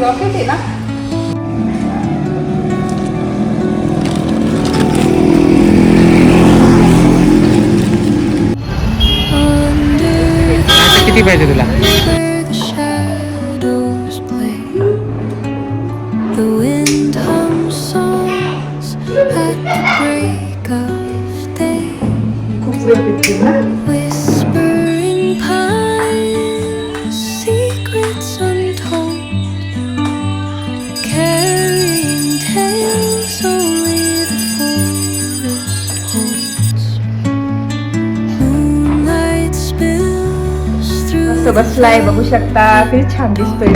Rocket आहे ना किती पाहिजे तुला? बसलाय बघू शकता. किती छान दिसतोय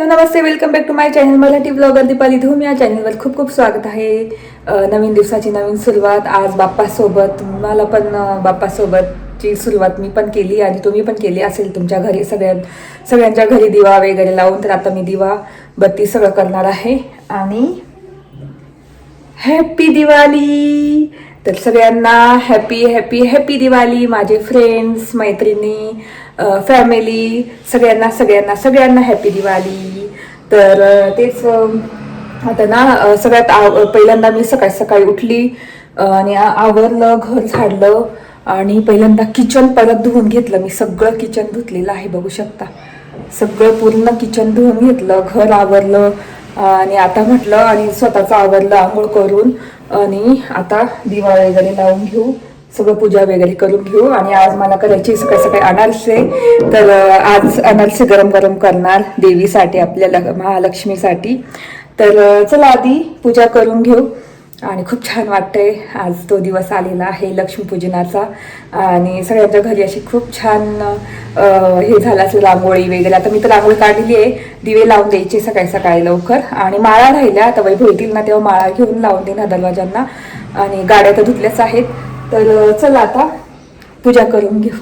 नमस्ते. Welcome back to my channel Marathi blogger Deepali Dhoom. या चॅनलवर खूप खूप स्वागत आहे. नवीन दिवसाची नवीन सुरुवात. आज बाप्पासोबत मला पण बाप्पासोबत ची सुरुवात मी पण केली आणि तुम्ही पण केली असेल तुमच्या घरी सगळ्यां सगळ्यांच्या घरी दिवा वगैरे लावून तर आता मी दिवा बत्ती सगळं करणार आहे. आणि हॅपी दिवाळी! तर सगळ्यांना हॅपी हॅपी हॅपी दिवाळी माझे फ्रेंड्स मैत्रिणी फॅमिली सगळ्यांना सगळ्यांना सगळ्यांना हॅपी दिवाळी. तर तेच आता ना सगळ्यात आव पहिल्यांदा मी सकाळी सकाळी उठली आणि आवरलं घर झाडलं आणि पहिल्यांदा किचन परत धुवून घेतलं. मी सगळं किचन धुतलेलं आहे बघू शकता. सगळं पूर्ण किचन धुवून घेतलं. घर आवरलं आणि आता म्हटलं आणि स्वतःचं आवरलं आंघोळ करून आणि आता दिवा वगैरे लावून घेऊ. सगळं पूजा वगैरे करून घेऊ आणि आज मला करायची सकाळी सकाळी अनारसे. तर आज अनारसे गरम गरम करणार देवीसाठी आपल्या महालक्ष्मीसाठी. तर चला आधी पूजा करून घेऊ. आणि खूप छान वाटतंय. आज तो दिवस आलेला आहे लक्ष्मीपूजनाचा. आणि सगळ्यांच्या घरी अशी खूप छान हे झालं असेल रांगोळी वगैरे. आता मी तर रांगोळी काढलेली आहे. दिवे लावून द्यायचे सकाळी सकाळी लवकर. आणि माळा राहिल्या. आता वैभव येतील ना तेव्हा माळा घेऊन लावून देईन दरवाजांना. आणि गाड्या तर धुतल्याच आहेत. तर चला आता पूजा करून घेऊ.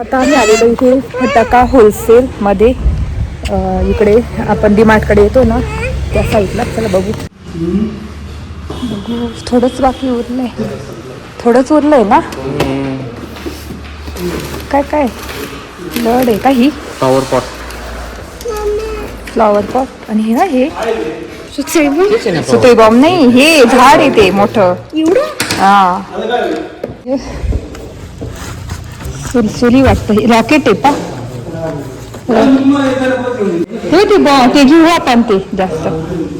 आता आम्ही आलेलो इथे फटाका होलसेल मध्ये. अं, इकडे आपण डीमार्टकडे येतो ना त्या साईडला चला बघू. बघू थोडंच बाकी उरलंय. थोडंच उरलंय ना? काय काय? लड आहे का ही? पॉवर पॉट फ्लॉवर पॉट आणि हे ना हे? आहे सुतई बॉम्ब नाही हे झाड आहे ते मोठं. हा सुलसुली वाटतं. रॉकेट आहे पा हे ते बॉ- ते घेऊ आपण ते जास्त.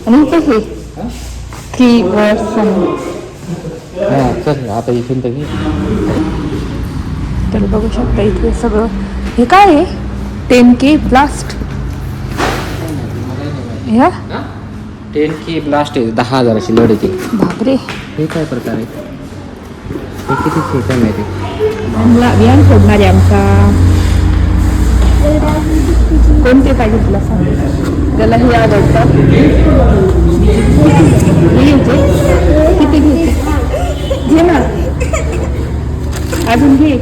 आणि हे थ्री चल आता इथून तर बघू शकता इथे सगळं. हे काय आहे? Ten K blast. ह्या टेन की ब्लास्ट आहे दहा हजाराची लढ येते बापरे. हे काय प्रकार आहे? हे किती ते आम्हाला अभियान फोडणार आहे आमचा. कोणते पाहिजे तुला सांग? त्याला हे आवडतं. घ्यायचे. किती घ्यायचे? घे ना. अजून घे.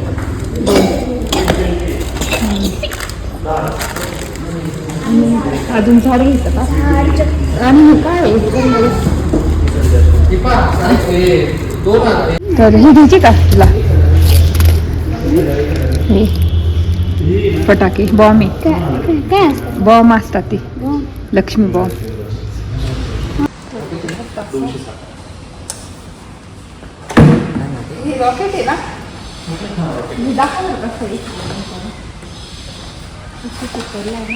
दोन अजून झाड घ्यायचं का? आणि हे काय आहे? तर हे घ्यायची का तुला? हे फटाके बॉम्ब आहे. बॉम्ब असतात ते. लक्ष्मी बॉम्ब रॉकेट आहे ना? कसं आहे. किती आहे.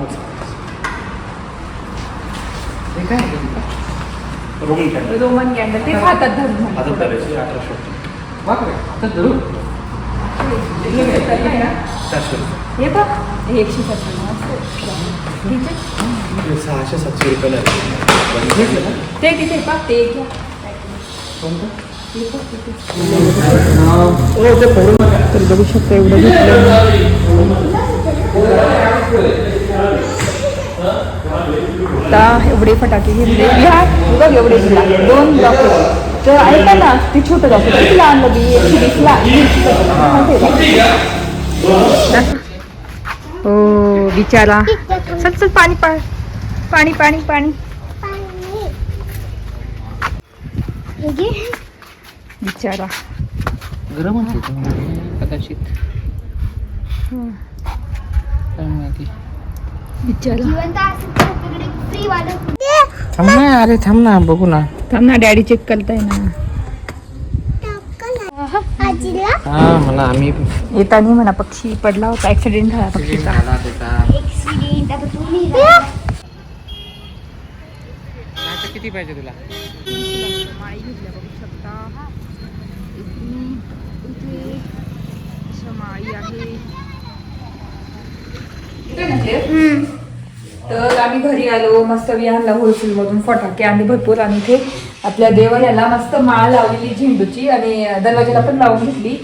ना. हे बापरे किती मोठी होती रोमन कॅन्डल. ते खातात धरून हे बघ. हे एकशे सहाशे सातशे रुपयाला ते तिथे बघ ते घ्या तर बघू शकता एवढं आता एवढे फटाके घेतले. घ्या बघ एवढे दिला दोन रॉकेट तर ऐका ना ते छोटं रॉकेट किती आणलं बी एकशे वीसला हो बिचारा. चल चल पाणी पाणी पाणी पाणी. बिचारा. गरम कदाचित माहिती. बिचारा थांब ना अरे थांब ना बघू ना थांब ना डॅडी चेक करताय ना हा मला आम्ही येताना म्हणा पक्षी पडला होता ऍक्सिडेंट झाला पक्षीचा किती पाहिजे तुला माळी घेतल्या आहे तर आम्ही घरी आलो मस्त विहानला होलसेल मधून फटाके आणि भरपूर आणि इथे आपल्या देवाऱ्याला मस्त माळ लावलेली झेंडूची आणि दरवाजाला पण लावून घेतली.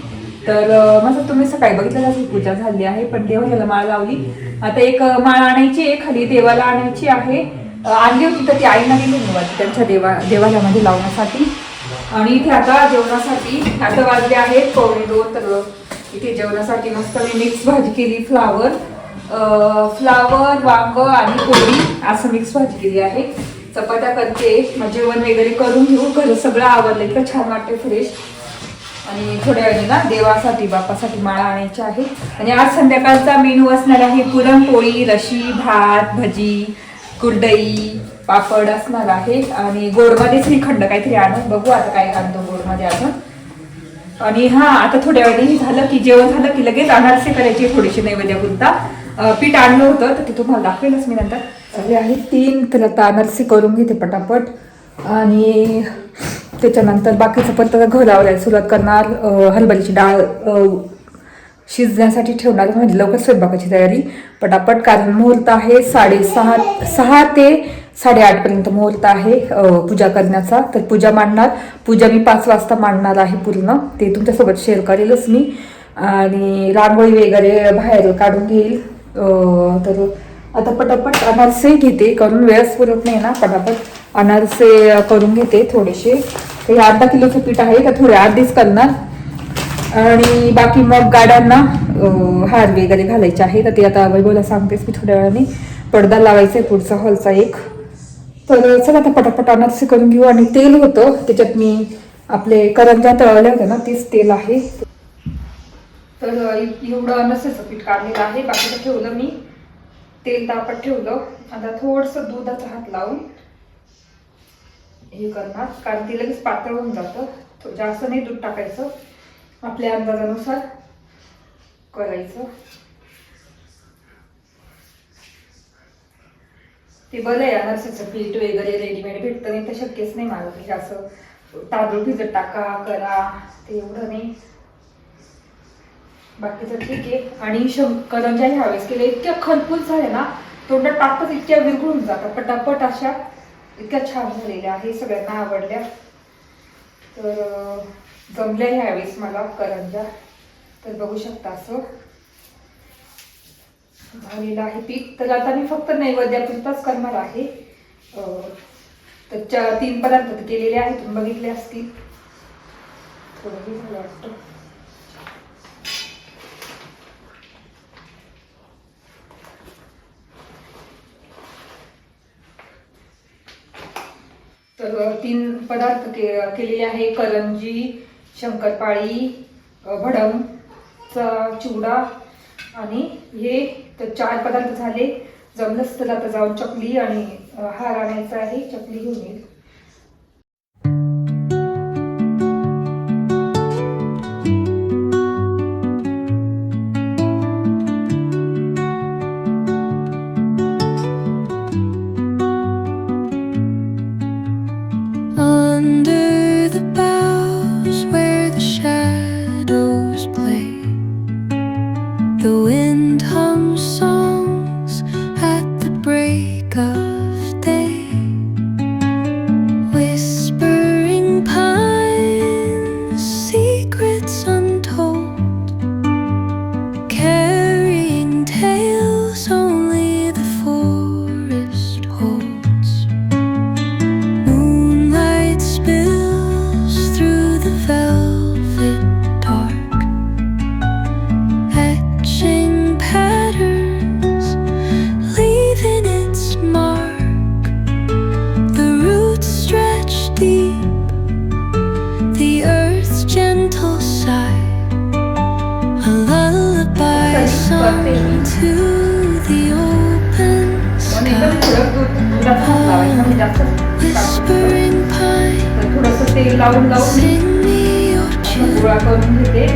तर मस्त तुम्ही सकाळी बघितलं असेल पूजा झाली आहे पण देवाऱ्याला माळ लावली. आता एक माळ आणायची आहे खाली देवाला आणायची आहे. आणली होती तर ती आईला गेली होती त्यांच्या देवा देवाऱ्यामध्ये लावण्यासाठी. आणि इथे आता जेवणासाठी आता वाजले आहेत पावणे दोन तर इथे जेवणासाठी मस्त मी मिक्स भाजी केली फ्लावर. फ्लावर वांग आणि पोळी असं मिक्स भाजी केली आहे. चपात्या करते मग जेवण वगैरे करून घेऊ घर सगळं आवडलं इतकं छान वाटते फ्रेश आणि थोड्या वेळी ना देवासाठी बापासाठी माळा आणायची आहे आणि आज संध्याकाळचा मेनू असणार आहे पुरणपोळी रशी भात भजी कुरडई पापड असणार आहे. आणि गोडमध्ये श्रीखंड काहीतरी आणून बघू आता काय आणतो गोडमध्ये अजून आणि हा आता थोड्या वेळी झालं की जेवण झालं की लगेच अनारसे करायचे थोडीशी नैवेद्यापुरता. पीठ आणलं होतं तर ते तुम्हाला दाखवेलच मी नंतर. झाले आहे तीन तर आता अनारसे करून घेते पटापट. आणि त्याच्यानंतर बाकीचं पण तर घर आवरायला सुरुवात करणार हरभऱ्याची डाळ शिजण्यासाठी ठेवणार म्हणजे लवकर स्वयंपाकाची तयारी. पटापट कारण मुहूर्त आहे साडेसहा सहा ते साडेआठपर्यंत मुहूर्त आहे पूजा करण्याचा. तर पूजा मांडणार. पूजा मी पाच वाजता मांडणार आहे पूर्ण. ते तुमच्यासोबत शेअर करेलच मी. आणि रांगोळी वगैरे बाहेर काढून घेईल. तर आता पटापट अनारसे घेते करून वेळच पुरत नाही ना पटापट अनारसे करून घेते थोडेसे. तर हे अर्धा किलोचं पीठ आहे तर थोडे अर्धीच करणार. आणि बाकी मग गाड्यांना हार वगैरे घालायचे आहे तर ते आता वैभवला सांगतेस मी थोड्या वेळाने. पडदा लावायचा आहे पुढचा हॉलचा एक. तर चला आता पटापट अनारसे करून घेऊ. आणि तेल होतं त्याच्यात मी आपले करंजा तळल्या होत्या ना तेच तेल आहे. तर एवढं अनसेचं पीठ काढलेलं आहे. बाकीचं ठेवलं मी. तेल तापत ठेवलं. आता थोडंसं दुधाचा हात लावून हे करणार. कारण ते लगेच पातळ होऊन जातं. जास्त नाही दूध टाकायचं. आपल्या अंदाजानुसार करायचं. ते बरं आहे नसेचं पीठ वगैरे रेडीमेड भेटतं नाही तर शक्यच नाही मला. की असं तांदूळ भिजत टाका करा. ते एवढं नाही. बाकीचं ठीक आहे. आणि करंजा ह्यावेळेस केलं इतक्या खरपूस झाले ना तोंडात टाकताच इतक्या विरघळून जातात. पटापट अशा इतक्या छान झालेल्या आहे सगळ्यांना आवडल्या. तर जमल्या ह्यावेळेस मला करंजा. तर बघू शकता असं. झालेलं आहे पीक. तर आता मी फक्त नैवेद्यापुरताच करणार आहे. तर चा- तीन पदार्थ केलेले आहेत तुम्ही बघितले असतील. थोडंही झालं वाटतं. तर तीन पदार्थ के केलेले आहे. करंजी शंकरपाळी भडमचा चिवडा आणि हे तर चार पदार्थ झाले. जमलंच तर आता जाऊन चकली आणि हार आणायचा आहे. चकली घेऊन येईल. टाकायचं. Whispering pine, तर थोडंसं तेल लावून लावून sing me your आपण tune. गोळा करून घेते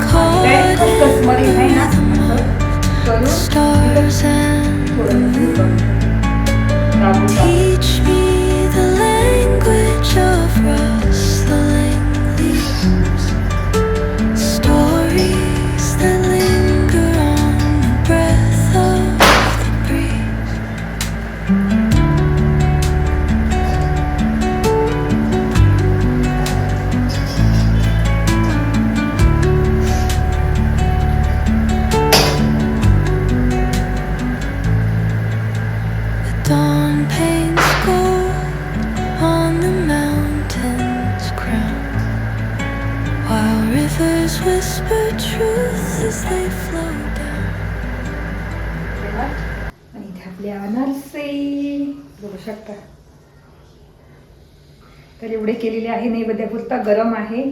Caught मध्ये आहे ना असं करून stars and थोडं as they flow down. आणि इथे आपले अनारसे. बघू शकता. तर एवढे केलेले आहे नैवेद्यापुरता गरम आहे.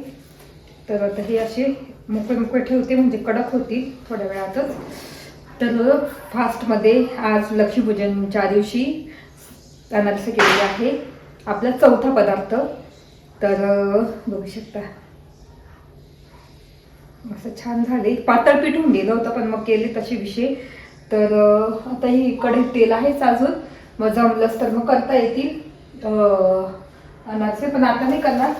तर आता हे असे मोकळे मोकळे ठेवते म्हणजे कडक होतील थोड्या वेळातच. तर फास्टमध्ये आज लक्ष्मीपूजनच्या दिवशी अनारसे केलेले आहे. आपला चौथा पदार्थ. तर बघू शकता. असं छान झाले. पातळ पीठ होऊन गेलं होतं पण मग केले तसे विषय. तर आता ही इकडे तेल आहेच अजून. मग जमलंच तर मग करता येतील. अनारसे पण आता नाही करणार.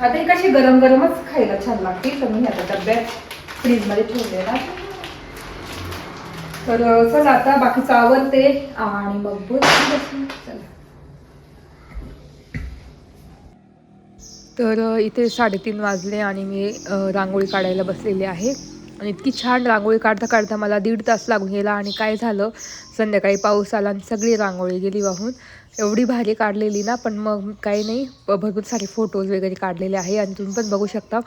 आता हे कशी गरम गरमच खायला छान लागते. तर मी आता डब्यात फ्रीजमध्ये ठेवलेला. तर अं, चला आता बाकीचं आवडते आणि मग बोल चला. तर इथे साडेतीन वाजले आणि मी रांगोळी काढायला बसलेली आहे. आणि इतकी छान रांगोळी काढता काढता मला दीड तास लागून गेला आणि काय झालं? संध्याकाळी पाऊस आला आणि सगळी रांगोळी गेली वाहून. एवढी भारी काढलेली ना पण मग काही नाही. भरपूर सारे फोटोज वगैरे काढलेले आहे. आणि तुम्ही पण बघू शकता.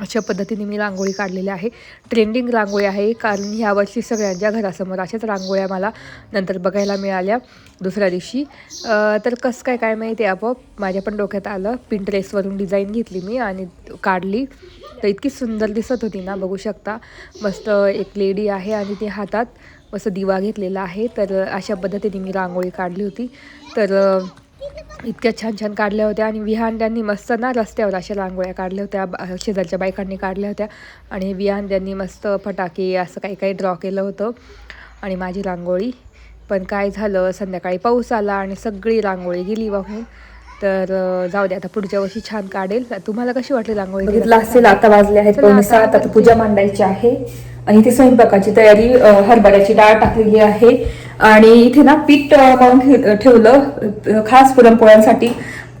अशा पद्धतीने मी रांगोळी काढलेली आहे. ट्रेंडिंग रांगोळी आहे. कारण ह्यावर्षी सगळ्यांच्या घरासमोर अशाच रांगोळ्या मला नंतर बघायला मिळाल्या दुसऱ्या दिवशी. तर कसं काय काय माहिती आपोआप? माझ्या पण डोक्यात आलं. पिंटरेसवरून डिझाईन घेतली मी आणि काढली. तर इतकी सुंदर दिसत होती ना बघू शकता. मस्त एक लेडी आहे आणि ती हातात मस्त दिवा घेतलेला आहे. तर अशा पद्धतीने मी रांगोळी काढली होती. तर इतक्या छान छान काढल्या होत्या आणि विहान त्यांनी मस्त ना रस्त्यावर अशा रांगोळ्या काढल्या होत्या शेजारच्या बायकांनी काढल्या होत्या. आणि विहान त्यांनी मस्त फटाके असं काही काही ड्रॉ केलं होतं. आणि माझी रांगोळी. पण काय झालं संध्याकाळी पाऊस आला आणि सगळी रांगोळी गेली वाहून तर जाऊ दे आता पुढच्या वर्षी छान काढेल. तुम्हाला कशी वाटली रांगोळी? असेल आता वाजले आहेत पूजा मांडायची आहे. आणि इथे स्वयंपाकाची तयारी हरभऱ्याची डाळ टाकलेली आहे. आणि इथे ना पीठ अ, मळून ठेवलं. खास पुरणपोळ्यांसाठी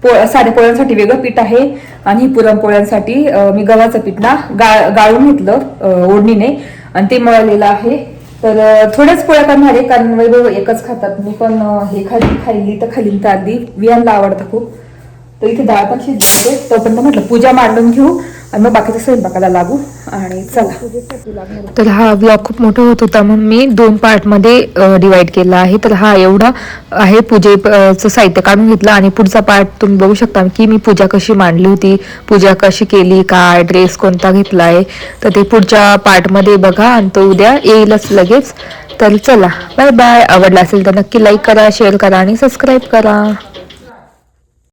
पो साडेपोळ्यांसाठी वेगळं पीठ आहे. आणि पुरणपोळ्यांसाठी मी गव्हाचं पीठ ना गा गाळून घेतलं ओढणीने. आणि ते मळलेलं आहे. तर थोड्याच पोळ्या करणार आहे कारण वैभव एकच खातात. मी पण हे खाली खाल्ली तर खाली तर अगदी वियांना आवडतं खूप. तर इथे डाळ पण शिजते तोपर्यंत म्हटलं पूजा मांडून घेऊ. आणि मग बाकीचं स्वयंपाकाला लागू आणि चला. तर हा ब्लॉग खूप मोठा होत होता म्हणून मी दोन पार्टमध्ये डिवाइड केला आहे. तर हा एवढा आहे पूजेचं साहित्य काढून घेतलं आणि पुढचा पार्ट तुम्ही बघू शकता की मी पूजा कशी मांडली होती पूजा कशी केली काय ड्रेस कोणता घेतला आहे तर ते पुढच्या पार्टमध्ये बघा आणि तो उद्या येईलच लगेच. तर चला बाय बाय आवडला असेल तर नक्की लाईक करा शेअर करा आणि सबस्क्राईब करा.